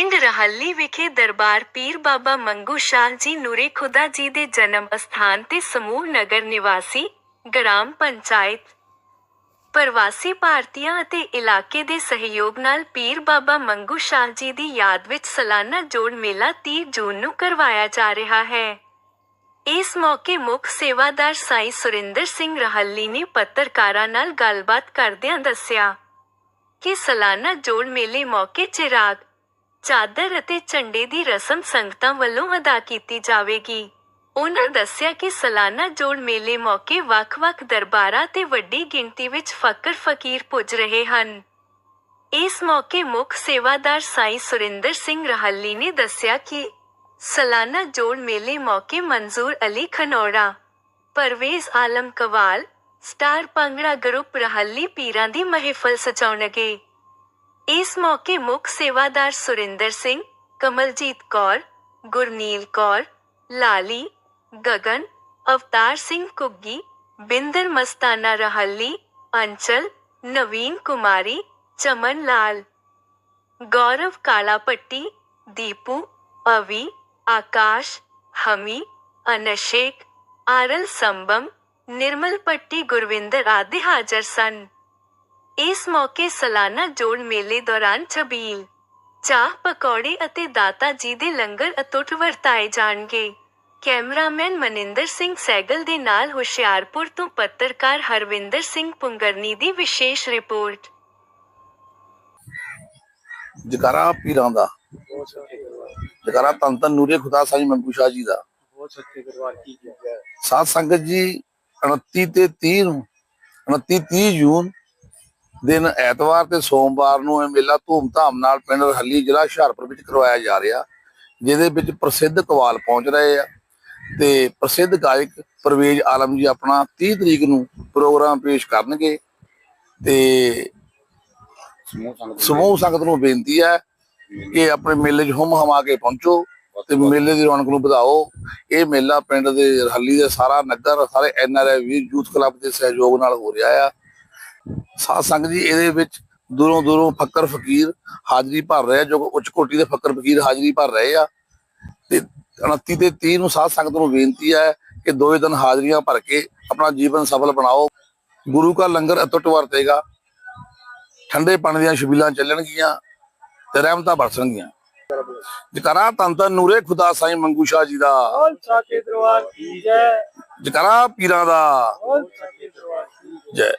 ਪਿੰਡ ਰਹੱਲੀ ਵਿਖੇ ਦਰਬਾਰ ਪੀਰ ਬਾਬਾ ਮੰਗੂ ਸ਼ਾਹ ਜੀ ਨੂਰੇ ਖੁਦਾ ਜੀ ਦੇ ਜਨਮ ਅਸਥਾਨ ਤੇ ਸਮੂਹ ਨਗਰ ਨਿਵਾਸੀ ਗ੍ਰਾਮ ਪੰਚਾਇਤ। ਪ੍ਰਵਾਸੀ ਭਾਰਤੀਆਂ ਅਤੇ ਇਲਾਕੇ ਦੇ ਸਹਿਯੋਗ ਨਾਲ ਪੀਰ ਬਾਬਾ ਮੰਗੂ ਸ਼ਾਹ ਜੀ ਦੀ ਯਾਦ ਵਿੱਚ ਸਾਲਾਨਾ ਜੋੜ ਮੇਲਾ 30 ਜੂਨ ਨੂੰ ਕਰਵਾਇਆ ਜਾ ਰਿਹਾ ਹੈ। ਇਸ ਮੌਕੇ ਮੁੱਖ ਸੇਵਾਦਾਰ ਸਾਈ ਸੁਰਿੰਦਰ ਸਿੰਘ ਰਹੱਲੀ ਨੇ ਪੱਤਰਕਾਰਾਂ ਨਾਲ ਗੱਲਬਾਤ ਕਰਦਿਆਂ ਦੱਸਿਆ ਕਿ ਸਾਲਾਨਾ ਜੋੜ ਮੇਲੇ ਮੌਕੇ ਚਿਰਾਗ ਚਾਦਰ ਅਤੇ ਝੰਡੇ ਦੀ ਰਸਮ ਸੰਗਤਾਂ ਵੱਲੋਂ ਅਦਾ ਕੀਤੀ ਜਾਵੇਗੀ। ਉਹਨਾਂ ਦੱਸਿਆ ਕਿ ਸਾਲਾਨਾ ਜੋੜ ਮੇਲੇ ਮੌਕੇ ਵੱਖ-ਵੱਖ ਦਰਬਾਰਾਂ ਤੇ ਵੱਡੀ ਗਿਣਤੀ ਵਿੱਚ ਫਕਰ ਫਕੀਰ ਪੁੱਜ ਰਹੇ ਹਨ। ਇਸ ਮੌਕੇ ਮੁੱਖ ਸੇਵਾਦਾਰ ਸਾਈ ਸੁਰਿੰਦਰ ਸਿੰਘ ਰਹੱਲੀ ਨੇ ਦੱਸਿਆ ਕਿ ਸਾਲਾਨਾ ਜੋੜ ਮੇਲੇ ਮੌਕੇ ਮਨਜ਼ੂਰ ਅਲੀ ਖਨੌੜਾ ਪਰਵੇਜ਼ ਆਲਮ ਕਵਾਲ, ਸਟਾਰ ਪੰਗੜਾ ਗਰੁੱਪ ਰਹੱਲੀ ਪੀਰਾਂ ਦੀ ਮਹਿਫਲ ਸਜਾਉਣਗੇ। इस मौके मुख्य सेवादार सुरेंद्र सिंह, कमलजीत कौर, गुरनील कौर, लाली, गगन, अवतार सिंह कुग्गी, बिंदर मस्ताना रहली अंचल, नवीन कुमारी चमन लाल गौरव कालापट्टी, दीपू, अवी, आकाश, हमी, अनशेक, आरल संबम, निर्मल पट्टी, गुरविंदर आदि हाजर सन। ਇਸ ਮੌਕੇ ਸਾਲਾਨਾ ਜੋੜ ਮੇਲੇ ਦੌਰਾਨ ਛਬੀਲ ਚਾਹ ਪਕੌੜੇ ਅਤੇ ਦਾਤਾ ਜੀ ਦੇ ਲੰਗਰ ਅਤੁੱਟ ਵਰਤਾਏ ਜਾਣਗੇ। ਕੈਮਰਾਮੈਨ ਮਨਿੰਦਰ ਸਿੰਘ ਸੈਗਲ ਦੇ ਨਾਲ ਹੁਸ਼ਿਆਰਪੁਰ ਤੋਂ ਪੱਤਰਕਾਰ ਹਰਵਿੰਦਰ ਸਿੰਘ ਪੁੰਗਰਨੀ ਦੀ ਵਿਸ਼ੇਸ਼ ਰਿਪੋਰਟ। ਜਕਾਰਾ ਪੀਰਾਂ ਦਾ। ਜਕਾਰਾ ਤਨ ਤਨ ਨੂਰੇ ਖੁਦਾ ਸਾਈਂ ਮੰਗੂ ਸ਼ਾਹ ਜੀ ਦਾ। ਬਹੁਤ ਸੱਚੇ ਦਰਬਾਰ ਕੀ ਹੈ ਸਾਧ ਸੰਗਤ ਜੀ 29 ਤੇ 30 ਨੂੰ 29 30 ਜੂਨ ਦਿਨ ਐਤਵਾਰ ਤੇ ਸੋਮਵਾਰ ਨੂੰ ਇਹ ਮੇਲਾ ਧੂਮਧਾਮ ਨਾਲ ਪਿੰਡ ਰਹੱਲੀ ਜ਼ਿਲ੍ਹਾ ਹੁਸ਼ਿਆਰਪੁਰ ਵਿੱਚ ਕਰਵਾਇਆ ਜਾ ਰਿਹਾ, ਜਿਹਦੇ ਵਿੱਚ ਪ੍ਰਸਿੱਧ ਕਵਾਲ ਪਹੁੰਚ ਰਹੇ ਆ ਤੇ ਪ੍ਰਸਿੱਧ ਗਾਇਕ ਪਰਵੇਜ਼ ਆਲਮ ਜੀ ਆਪਣਾ 30 ਤਰੀਕ ਨੂੰ ਪ੍ਰੋਗਰਾਮ ਪੇਸ਼ ਕਰਨਗੇ ਤੇ ਸਮੂਹ ਸੰਗਤ ਨੂੰ ਬੇਨਤੀ ਹੈ ਕਿ ਆਪਣੇ ਮੇਲੇ 'ਚ ਹੁਮ ਹਮਾ ਕੇ ਪਹੁੰਚੋ ਤੇ ਮੇਲੇ ਦੀ ਰੌਣਕ ਨੂੰ ਵਧਾਓ। ਇਹ ਮੇਲਾ ਪਿੰਡ ਦੇ ਰਹਾਲੀ ਦੇ ਸਾਰਾ ਨਗਰ, ਸਾਰੇ ਐਨਆਰਆਈ ਵੀ ਯੂਥ ਕਲੱਬ ਦੇ ਸਹਿਯੋਗ ਨਾਲ ਹੋ ਰਿਹਾ ਆ। ਸਾਧ ਸੰਗਤ ਜੀ ਇਹਦੇ ਵਿੱਚ ਦੂਰੋਂ ਦੂਰੋਂ ਫੱਕਰ ਫਕੀਰ ਹਾਜ਼ਰੀ ਭਰ ਰਹੇ ਆ ਜੋ ਉੱਚ ਕੋਟੀ ਦੇ ਫੱਕਰ ਫਕੀਰ ਹਾਜ਼ਰੀ ਭਰ ਰਹੇ ਆ। ਤੇ 29 ਤੇ 30 ਨੂੰ ਸਾਧ ਸੰਗਤ ਨੂੰ ਬੇਨਤੀ ਹੈ ਕਿ ਦੋਵੇਂ ਦਿਨ ਹਾਜ਼ਰੀਆਂ ਭਰ ਕੇ ਆਪਣਾ ਜੀਵਨ ਸਫਲ ਬਣਾਓ। ਗੁਰੂ ਕਾ ਲੰਗਰ ਅਟੁੱਟ ਵਰਤੇਗਾ। ਠੰਡੇ ਪਾਣੀ ਦੀਆਂ ਛਬੀਲਾਂ ਚੱਲਣਗੀਆਂ ਤੇ ਰਹਿਮਤਾਂ ਬਰਸਣਗੀਆਂ। ਜਕਰਾ ਤਨ ਤਨ ਨੂਰੇ ਖੁਦਾ ਸਾਈਂ ਮੰਗੂ ਸ਼ਾਹ ਜੀ ਦਾ। ਦਰਬਾਰ ਕੀ ਜੈ। ਜਕਰਾ ਪੀਰਾਂ ਦਾ। ਦਰਬਾਰ ਕੀ ਜੈ।